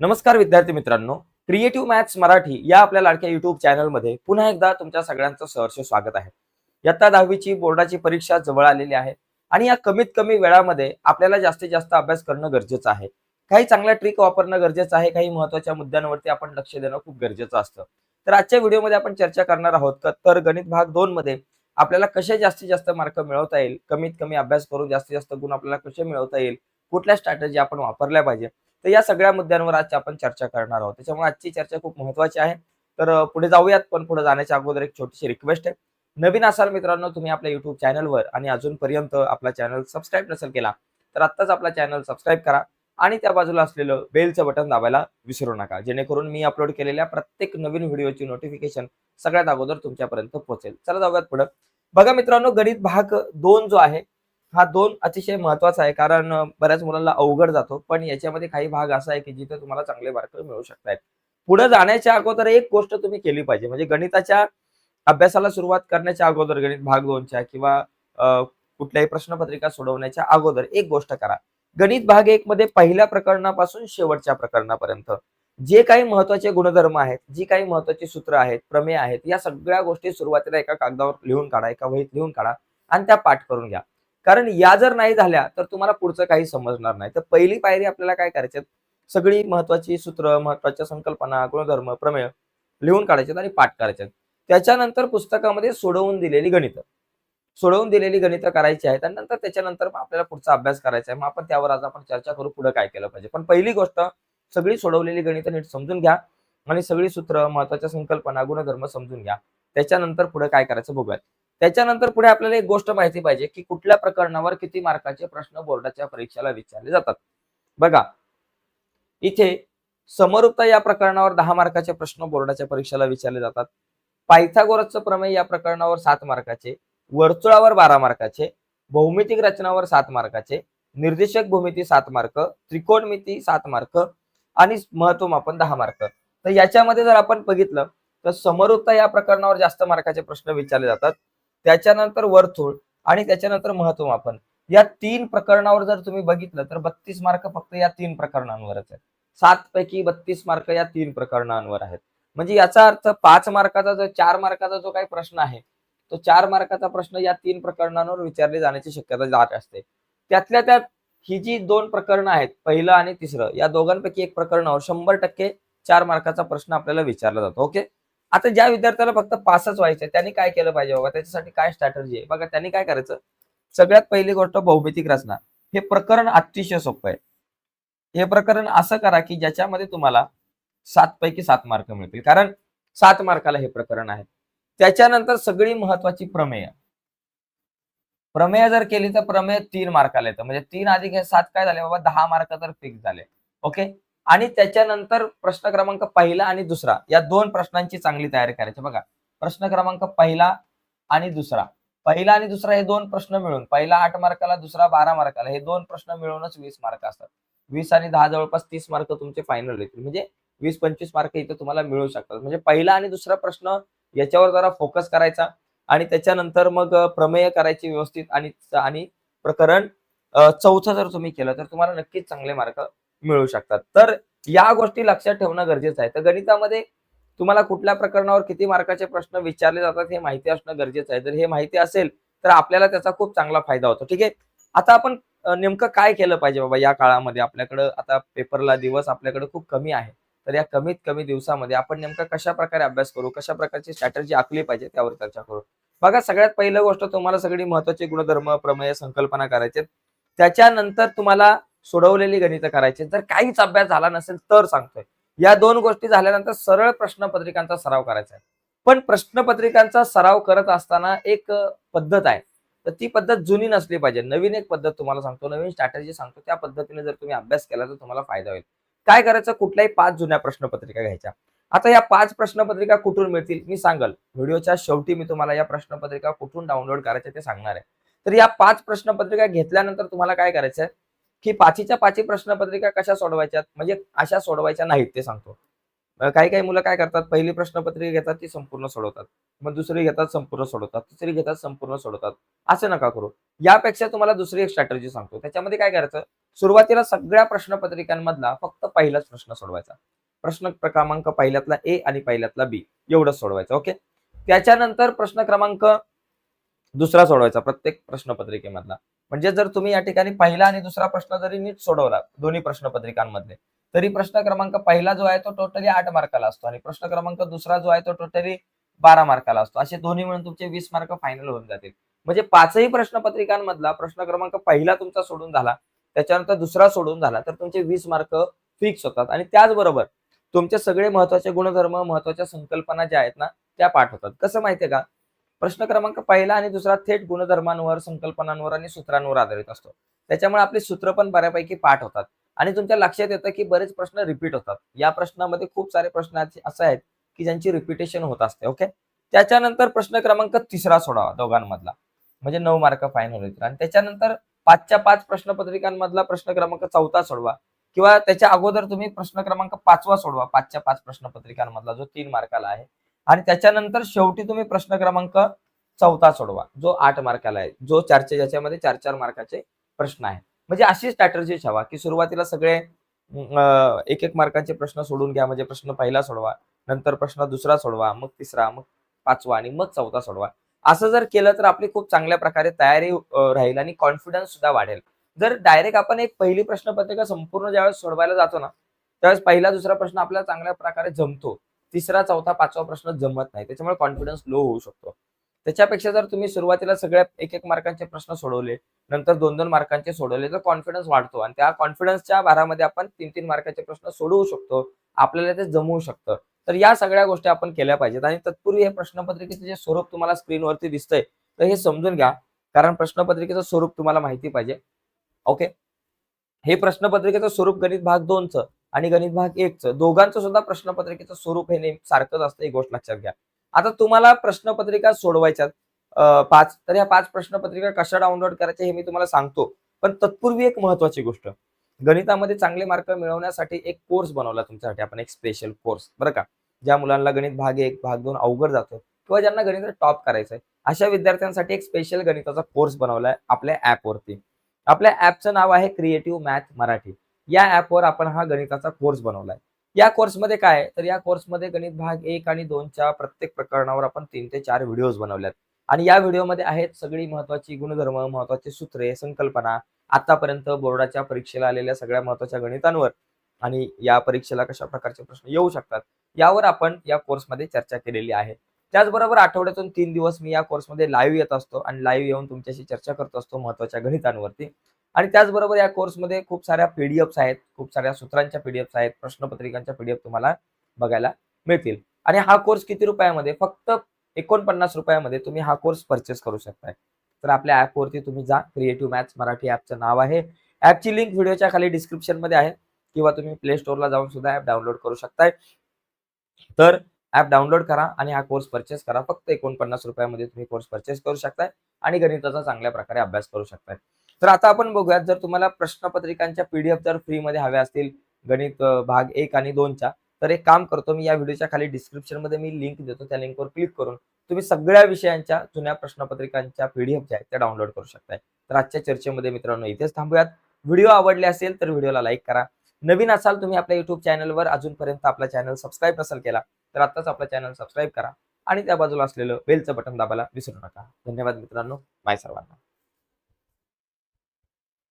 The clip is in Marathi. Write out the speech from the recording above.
नमस्कार विद्यार्थी मित्रांनो क्रिएटिव्ह मॅथ्स मराठी या आपल्या लाडक्या युट्यूब चॅनलमध्ये पुन्हा एकदा तुमच्या सगळ्यांचं सहर्ष स्वागत आहे. इयत्ता दहावीची बोर्डाची परीक्षा जवळ आलेली आहे आणि या कमीत कमी वेळामध्ये आपल्याला जास्तीत जास्त अभ्यास करणं गरजेचं आहे. काही चांगल्या ट्रिक वापरणं गरजेचं आहे काही महत्त्वाच्या मुद्द्यांवरती आपण लक्ष देणं खूप गरजेचं असतं. तर आजच्या व्हिडिओमध्ये आपण चर्चा करणार आहोत का तर गणित भाग दोन मध्ये आपल्याला कसे जास्तीत जास्त मार्क मिळवता येईल कमीत कमी अभ्यास करून जास्तीत जास्त गुण आपल्याला कसे मिळवता येईल कुठल्या स्ट्रॅटजी आपण वापरल्या पाहिजे तर या सगळ्या मुद्द्यांवर आज आपण चर्चा करणार आहोत. त्याच्यामुळे आजची चर्चा खूप महत्वाची आहे. तर पुढे जाऊयात पण पुढे जाण्याच्या अगोदर एक छोटीशी रिक्वेस्ट आहे. नवीन असाल मित्रांनो तुम्ही आपल्या युट्यूब चॅनलवर आणि अजूनपर्यंत आपला चॅनल सबस्क्राईब नसेल केला तर आत्ताच आपला चॅनल सबस्क्राईब करा आणि त्या बाजूला असलेलं बेलचं बटन दाबायला विसरू नका. जेणेकरून मी अपलोड केलेल्या प्रत्येक नवीन व्हिडिओची नोटिफिकेशन सगळ्यात अगोदर तुमच्यापर्यंत पोहोचेल. चला जाऊयात पुढे. बघा मित्रांनो गणित भाग दोन जो आहे हा दोन अतिशय महत्त्वाचा आहे. कारण बऱ्याच मुलांना अवघड जातो. पण याच्यामध्ये काही भाग असा आहे की जिथे तुम्हाला चांगले मार्क मिळू शकतात. पुढे जाण्याच्या अगोदर एक गोष्ट तुम्ही केली पाहिजे. म्हणजे गणिताच्या अभ्यासाला सुरुवात करण्याच्या अगोदर गणित भाग दोनच्या किंवा कुठल्याही प्रश्नपत्रिका सोडवण्याच्या अगोदर एक गोष्ट करा. गणित भाग एक मध्ये पहिल्या प्रकरणापासून शेवटच्या प्रकरणापर्यंत. जे काही महत्त्वाचे गुणधर्म आहेत जी काही महत्वाची सूत्र आहेत प्रमेय आहेत या सगळ्या गोष्टी सुरुवातीला एका कागदावर लिहून काढा एका वहीत लिहून काढा आणि त्या पाठ करून घ्या. कारण या जर नाही झाल्या तर तुम्हाला पुढचं काही समजणार नाही. तर पहिली पायरी आपल्याला काय करायची सगळी महत्वाची सूत्र महत्त्वाच्या संकल्पना गुणधर्म प्रमेय लिहून काढायचे आणि पाठ करायचे त्याच्यानंतर पुस्तकामध्ये सोडवून दिलेली गणितं. सोडवून दिलेली गणितं करायची आहेत आणि नंतर त्याच्यानंतर मग आपल्याला पुढचा अभ्यास करायचा आहे. मग आपण त्यावर आज आपण चर्चा करू पुढे काय केलं पाहिजे. पण पहिली गोष्ट सगळी सोडवलेली गणितं नीट समजून घ्या आणि सगळी सूत्र महत्त्वाच्या संकल्पना गुणधर्म समजून घ्या. त्याच्यानंतर पुढे काय करायचं बघूयात. त्याच्यानंतर पुढे आपल्याला एक गोष्ट माहिती पाहिजे की कुठल्या प्रकरणावर किती मार्काचे प्रश्न बोर्डाच्या परीक्षेला विचारले जातात. बघा इथे समरूपता या प्रकरणावर दहा मार्काचे प्रश्न बोर्डाच्या परीक्षेला विचारले जातात. पायथागोरसचं प्रमेय या प्रकरणावर सात मार्काचे वर्तुळावर बारा मार्काचे भौमितिक रचनावर सात मार्काचे निर्देशक भूमिती सात मार्क त्रिकोणमिती सात मार्क आणि महत्वमापन दहा मार्क. तर याच्यामध्ये जर आपण बघितलं तर समरूपता या प्रकरणावर जास्त मार्काचे प्रश्न विचारले जातात. त्याच्यानंतर वर्तुळ आणि त्याच्यानंतर महत्वमापन. या तीन प्रकरणावर जर तुम्ही बघितलं तर बत्तीस मार्क फक्त या तीन प्रकरणांवरच आहेत. सात पैकी बत्तीस मार्क या तीन प्रकरणांवर आहेत. म्हणजे याचा अर्थ पाच मार्काचा जो चार मार्काचा जो काही प्रश्न आहे तो चार मार्काचा प्रश्न या तीन प्रकरणांवर विचारले जाण्याची शक्यता जात असते. त्यातल्या त्यात ही जी दोन प्रकरणं आहेत पहिलं आणि तिसरं या दोघांपैकी एक प्रकरणावर शंभर टक्के चार मार्काचा प्रश्न आपल्याला विचारला जातो. ओके? आता ज्या विद्यार्थ्याला फक्त पासच व्हायचं त्यांनी काय केलं पाहिजे बाबा? त्याच्यासाठी काय स्ट्रॅटर्जी आहे? बघा त्यांनी काय करायचं? सगळ्यात पहिली गोष्ट भौमितिक रचना. हे प्रकरण अतिशय सोपं आहे. हे प्रकरण असं करा की ज्याच्यामध्ये तुम्हाला सात पैकी सात मार्क मिळतील. कारण सात मार्काला हे प्रकरण आहे. त्याच्यानंतर सगळी महत्वाची प्रमेय. प्रमेय जर केली तर प्रमेय तीन मार्काला येतं. म्हणजे तीन अधिक हे सात काय झाले? बाबा दहा मार्क तर फिक्स झाले. ओके आणि त्याच्यानंतर प्रश्न क्रमांक पहिला आणि दुसरा. या दोन प्रश्नांची चांगली तयारी करायची. बघा प्रश्न क्रमांक पहिला आणि दुसरा. पहिला आणि दुसरा हे दोन प्रश्न मिळून पहिला आठ मार्काला दुसरा बारा मार्काला हे दोन प्रश्न मिळूनच वीस मार्क असतात. वीस आणि दहा जवळपास तीस मार्क तुमचे फायनल येतील म्हणजे वीस पंचवीस मार्क इथे तुम्हाला मिळू शकतात. म्हणजे पहिला आणि दुसरा प्रश्न याच्यावर जरा फोकस करायचा आणि त्याच्यानंतर मग प्रमेय करायची व्यवस्थित आणि आणि प्रकरण चौथं जर तुम्ही केलं तर तुम्हाला नक्कीच चांगले मार्क मिळू शकतात. तर या गोष्टी लक्षात ठेवणं गरजेचं आहे. तर गणितामध्ये तुम्हाला कुठल्या प्रकरणावर किती मार्काचे प्रश्न विचारले जातात हे माहिती असणं गरजेचं आहे. जर हे माहिती असेल तर आपल्याला त्याचा खूप चांगला फायदा होतो. ठीक आहे? आता आपण नेमकं काय केलं पाहिजे बाबा या काळामध्ये? आपल्याकडं आता पेपरला दिवस आपल्याकडे खूप कमी आहे. तर या कमीत कमी दिवसामध्ये आपण नेमका कशा प्रकारे अभ्यास करू? कशा प्रकारची स्ट्रॅटर्जी आखली पाहिजे त्यावर चर्चा करू? बघा सगळ्यात पहिलं गोष्ट तुम्हाला सगळी महत्वाची गुणधर्म प्रमेय संकल्पना करायचे त्याच्यानंतर तुम्हाला सोडवलेली गणितं करायची. जर काहीच अभ्यास झाला नसेल तर सांगतोय. या दोन गोष्टी झाल्यानंतर सरळ प्रश्नपत्रिकांचा सराव करायचा आहे. पण प्रश्नपत्रिकांचा सराव करत असताना एक पद्धत आहे. तर ती पद्धत जुनी नसली पाहिजे. नवीन एक पद्धत तुम्हाला सांगतो. नवीन स्ट्रॅटेजी सांगतो. त्या पद्धतीने जर तुम्ही अभ्यास केला तर तुम्हाला फायदा होईल. काय करायचं? कुठल्याही पाच जुन्या प्रश्नपत्रिका घ्यायच्या. आता या पाच प्रश्नपत्रिका कुठून मिळतील? मी सांगल. व्हिडिओच्या शेवटी मी तुम्हाला या प्रश्नपत्रिका कुठून डाउनलोड करायच्या ते सांगणार आहे. तर या पाच प्रश्नपत्रिका घेतल्यानंतर तुम्हाला काय करायचं आहे की पाचीच्या पाची प्रश्नपत्रिका कशा सोडवायच्यात? म्हणजे अशा सोडवायच्या नाहीत ते सांगतो. काही काही मुलं काय करतात? पहिली प्रश्नपत्रिका घेतात ती संपूर्ण सोडवतात. मग दुसरी घेतात संपूर्ण सोडवतात. तिसरी घेतात संपूर्ण सोडवतात. असं नका करू. यापेक्षा तुम्हाला दुसरी एक स्ट्रॅटर्जी सांगतो. त्याच्यामध्ये काय करायचं? सुरुवातीला सगळ्या प्रश्नपत्रिकांमधला फक्त पहिलाच प्रश्न सोडवायचा. प्रश्न क्रमांक पहिल्यातला ए आणि पहिल्यातला बी एवढंच सोडवायचं ओके त्याच्यानंतर प्रश्न क्रमांक दुसरा सोडवायचा प्रत्येक प्रश्नपत्रिकेमधला. म्हणजे जर तुम्ही या ठिकाणी पहिला आणि दुसरा प्रश्न जरी नीट सोडवला दोन्ही प्रश्नपत्रिकांमधले तरी प्रश्न क्रमांक पहिला जो आहे तो टोटली आठ मार्काला असतो आणि प्रश्न क्रमांक दुसरा जो आहे तो टोटली बारा मार्काला असतो. असे दोन्ही मिळून तुमचे वीस मार्क फायनल होऊन जातील. म्हणजे पाचही प्रश्नपत्रिकांमधला प्रश्न क्रमांक पहिला तुमचा सोडून झाला त्याच्यानंतर दुसरा सोडून झाला तर तुमचे वीस मार्क फिक्स होतात. आणि त्याचबरोबर तुमचे सगळे महत्त्वाचे गुणधर्म महत्त्वाच्या संकल्पना ज्या आहेत ना त्या पाठ होतात. कसं माहितीये का? प्रश्न क्रमांक पहिला आणि दुसरा थेट गुणधर्मांवर संकल्पनांवर आणि सूत्रांवर आधारित असतो. त्याच्यामुळे आपली सूत्र पण बऱ्यापैकी पाठ होतात. आणि तुमच्या लक्षात येतं की बरेच प्रश्न रिपीट होतात. या प्रश्नामध्ये खूप सारे प्रश्न असे आहेत की ज्यांची रिपिटेशन होत असते ओके त्याच्यानंतर प्रश्न क्रमांक तिसरा सोडावा दोघांमधला. म्हणजे नऊ मार्क फायनल होईल आणि त्याच्यानंतर पाचच्या पाच प्रश्नपत्रिकांमधला प्रश्न क्रमांक चौथा सोडवा. किंवा त्याच्या अगोदर तुम्ही प्रश्न क्रमांक पाचवा सोडवा पाचच्या पाच प्रश्नपत्रिकांमधला जो तीन मार्काला आहे. आणि त्याच्यानंतर शेवटी तुम्ही प्रश्न क्रमांक चौथा सोडवा. जो आठ मार्काला आहे. जो चारचे ज्याच्यामध्ये चार चार मार्काचे प्रश्न आहे म्हणजे अशी स्ट्रॅटर्जी ठेवा की सुरुवातीला सगळे एक एक मार्काचे प्रश्न सोडून घ्या. म्हणजे प्रश्न पहिला सोडवा नंतर प्रश्न दुसरा सोडवा मग तिसरा मग पाचवा आणि मग चौथा सोडवा. असं जर केलं तर आपली खूप चांगल्या प्रकारे तयारी राहील आणि कॉन्फिडन्स सुद्धा वाढेल. जर डायरेक्ट आपण एक पहिली प्रश्नपत्रिका संपूर्ण ज्यावेळेस सोडवायला जातो ना त्यावेळेस पहिला दुसरा प्रश्न आपल्याला चांगल्या प्रकारे जमतो. तिसरा चौथा पाचवा प्रश्न जमत नाही. त्याच्यामुळे कॉन्फिडन्स लो होऊ शकतो. त्याच्यापेक्षा जर तुम्ही सुरुवातीला सगळ्या एक एक मार्कांचे प्रश्न सोडवले नंतर दोन दोन मार्कांचे सोडवले तर कॉन्फिडन्स वाढतो. आणि त्या कॉन्फिडन्सच्या भारामध्ये आपण तीन तीन मार्काचे प्रश्न सोडवू शकतो. आपल्याला ते जमवू शकतं. तर या सगळ्या गोष्टी आपण केल्या पाहिजेत. आणि तत्पूर्वी हे प्रश्नपत्रिकेचे जे स्वरूप तुम्हाला स्क्रीनवरती दिसतंय तर हे समजून घ्या. कारण प्रश्नपत्रिकेचं स्वरूप तुम्हाला माहिती पाहिजे. ओके? हे प्रश्नपत्रिकेचं स्वरूप गणित भाग दोनचं. आणि गणित भाग एकचं दोघांचं सुद्धा प्रश्नपत्रिकेचं स्वरूप हे नेहमी सारखंच असतं ही गोष्ट लक्षात घ्या. आता तुम्हाला प्रश्नपत्रिका सोडवायच्यात पाच तर या पाच प्रश्नपत्रिका कशा डाउनलोड करायच्या हे मी तुम्हाला सांगतो. पण तत्पूर्वी एक महत्वाची गोष्ट गणितामध्ये चांगले मार्क मिळवण्यासाठी एक कोर्स बनवला तुमच्यासाठी आपण एक स्पेशल कोर्स बरं का? ज्या मुलांना गणित भाग एक भाग दोन अवघड जातो किंवा ज्यांना गणित टॉप करायचंय अशा विद्यार्थ्यांसाठी एक स्पेशल गणिताचा कोर्स बनवलाय आपल्या ऍपवरती आपल्या ऍपचं नाव आहे क्रिएटिव्ह मॅथ मराठी या ऍपवर आपण हा गणिताचा कोर्स बनवलाय. या कोर्समध्ये काय तर या कोर्समध्ये गणित भाग एक आणि दोनच्या प्रत्येक प्रकरणावर आपण तीन ते चार व्हिडिओज बनवल्यात. आणि या व्हिडिओमध्ये आहेत सगळी महत्वाची गुणधर्म महत्वाची सूत्रे संकल्पना आतापर्यंत बोर्डाच्या परीक्षेला आलेल्या सगळ्या महत्त्वाच्या गणितांवर. आणि या परीक्षेला कशा प्रकारचे प्रश्न येऊ शकतात यावर आपण या कोर्समध्ये चर्चा केलेली आहे. त्याचबरोबर आठवड्यातून तीन दिवस मी या कोर्समध्ये लाईव्ह येत असतो. आणि लाईव्ह येऊन तुमच्याशी चर्चा करत असतो महत्त्वाच्या गणितांवरती. आणि त्याचबरोबर या कोर्समध्ये खूप साऱ्या पीडीएफ्स आहेत. खूप साऱ्या सूत्रांच्या पीडीएफ्स आहेत. प्रश्नपत्रिकांच्या पीडीएफ तुम्हाला बघायला मिळतील. आणि हा कोर्स किती रुपयामध्ये? फक्त एकोणपन्नास रुपयामध्ये तुम्ही हा कोर्स परचेस करू शकताय. तर आपल्या ऍपवरती तुम्ही जा. क्रिएटिव्ह मॅथ्स मराठी ॲपचं नाव आहे. ॲपची लिंक व्हिडिओच्या खाली डिस्क्रिप्शनमध्ये आहे. किंवा तुम्ही प्ले स्टोअरला जाऊन सुद्धा ऍप डाउनलोड करू शकताय. तर ऍप डाउनलोड करा आणि हा कोर्स परचेस करा. फक्त एकोणपन्नास रुपयामध्ये तुम्ही कोर्स परचेस करू शकताय. आणि गणिताचा चांगल्या प्रकारे अभ्यास करू शकताय. तर आता आपण बघूयात जर तुम्हाला प्रश्नपत्रिकांच्या पीडीएफ जर फ्रीमध्ये हव्या असतील गणित भाग एक आणि दोनच्या तर एक काम करतो मी या व्हिडिओच्या खाली डिस्क्रिप्शनमध्ये मी लिंक देतो त्या लिंकवर क्लिक करून तुम्ही सगळ्या विषयांच्या जुन्या प्रश्नपत्रिकांच्या पीडीएफ ज्या आहेत त्या डाउनलोड करू शकताय. तर आजच्या चर्चेमध्ये मित्रांनो इथेच थांबूयात. व्हिडिओ आवडले असेल तर व्हिडिओला लाईक करा. नवीन असाल तुम्ही आपल्या युट्यूब चॅनलवर अजूनपर्यंत आपला चॅनल सबस्क्राईब नसेल केला तर आताच आपला चॅनल सबस्क्राईब करा. आणि त्या बाजूला असलेलं बेलचं बटन दाबायला विसरू नका. धन्यवाद मित्रांनो. माय सर्वांना.